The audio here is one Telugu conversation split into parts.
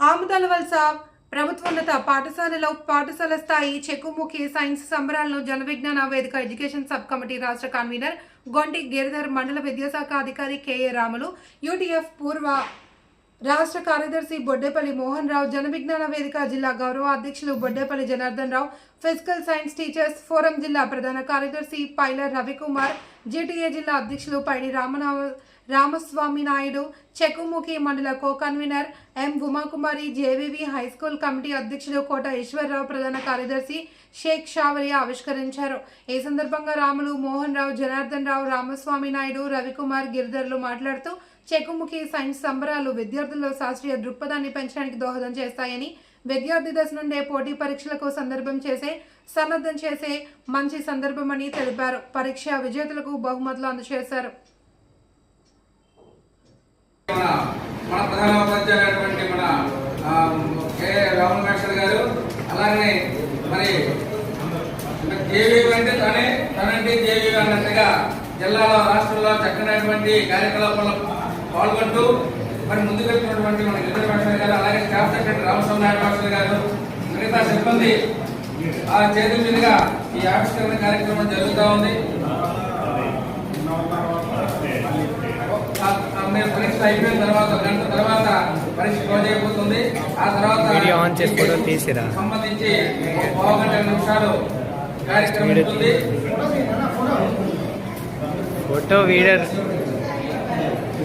ఆముదాల వలస ప్రభుత్వోన్నత పాఠశాలలో పాఠశాల స్థాయి Chekkumukhi science సంబరాలను Jana Vignana Vedika education sub committee రాష్ట్ర కన్వీనర్ గొంటి గిరిధర్ మండల విద్యాశాఖ అధికారి కెఏ రాములు యూటీఎఫ్ పూర్వ రాష్ట్ర కార్యదర్శి బొడ్డేపల్లి మోహన్ రావు జన విజ్ఞాన వేదిక జిల్లా గౌరవ అధ్యక్షులు Boddepalli Janardhan Rao physical science teachers forum జిల్లా ప్రధాన కార్యదర్శి పైలర్ రవికుమార్ జిటిఏ జిల్లా అధ్యక్షులు పైడి రామనావ రామస్వామి నాయుడు చెక్కుముఖి మండల co convener M Umakumari JVV high school committee అధ్యక్షులు కోట ఈశ్వరరావు ప్రధాన కార్యదర్శి షేక్ షావలి ఆవిష్కరించారు. ఈ సందర్భంగా రాములు మోహన్ రావు జనార్దన్ రావు రామస్వామి నాయుడు రవికుమార్ గిరిధర్లు మాట్లాడుతూ చెక్కుముఖి సైన్స్ సంబరాలు విద్యార్థుల్లో శాస్త్రీయ దృక్పథాన్ని పెంచడానికి దోహదం చేస్తాయని విద్యార్థి దశ నుండే పోటీ పరీక్షలకు సందర్భం చేసే సన్నద్ధం చేసే మంచి సందర్భమని తెలిపారు. పరీక్ష విజేతలకు బహుమతులు అందజేశారు. మన మన ప్రధాన ఉపాధ్యాయులైనటువంటి మన ఆ, కె మాస్టర్ గారు అలానే మరి జేవీ అంటే తనే తనంటే జేవీ అన్నట్టుగా జిల్లాలో రాష్ట్రంలో చక్కనటువంటి కార్యకలాపాల్లో పాల్గొంటూ మరి ముందుకు వెళ్తున్నటువంటి మన గిరిజన మాస్టర్ గారు అలాగే staff secretary Ramaswamy Naidu master గారు మిగతా సిబ్బంది ఆ చేతుల మీదుగా ఈ ఆవిష్కరణ కార్యక్రమం జరుగుతూ ఉంది. పరీక్ష అయిపోయిన తర్వాత గంట తర్వాత పరీక్ష క్లోజ్ అయిపోతుంది. ఆ తర్వాత. సంబంధించి ఒక పావు గంట నిమిషాలు కార్యక్రమం ఉంటుంది. ఫోటో వీడియో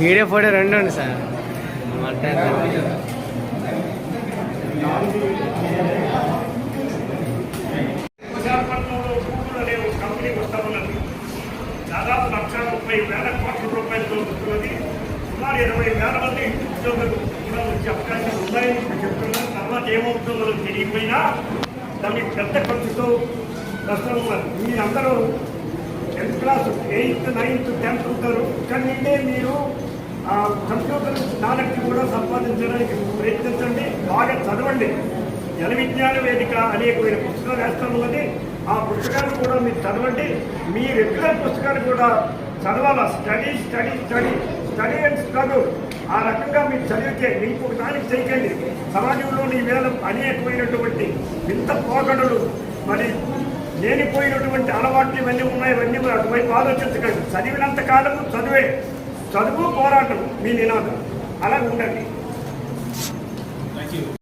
వీడియో ఫోటో రెండు సార్. దాదాపు లక్ష ముప్పై వేల కోట్ల రూపాయలతో వస్తున్నది సుమారు ఇరవై వేల మంది ఉద్యోగులు కూడా వచ్చే అవకాశం ఉన్నాయని చెప్తున్నారు తర్వాత ఏమవుతుందో తెలియకపోయినా దానికి పెద్ద ఖర్చుతో ప్రస్తుతం ఉన్నారు మీరందరూ tenth class eighth ninth tenth ఉంటారు ఇక్కడి నుండే మీరు కంప్యూటర్ నాలెడ్జ్ కూడా సంపాదించడానికి ప్రయత్నించండి బాగా చదవండి. జన విజ్ఞాన వేదిక అనేకమైన పుస్తకాలు వేస్తాము కానీ ఆ పుస్తకాలు కూడా మీరు చదవండి. మీ రెగ్యులర్ పుస్తకాలు కూడా చదవాలా? Study study study study and struggle ఆ రకంగా మీరు చదివితే మీకు దానికి చేయకండి. సమాజంలోని వేల అనేకమైనటువంటి వింత పోకడలు మరి లేనిపోయినటువంటి అలవాట్లు ఇవన్నీ ఉన్నాయి. ఇవన్నీ అటువైపు ఆలోచించకండి. చదివినంత కాలము చదివే. చదువు పోరాటం మీ నినాదం. అలా ఉండండి.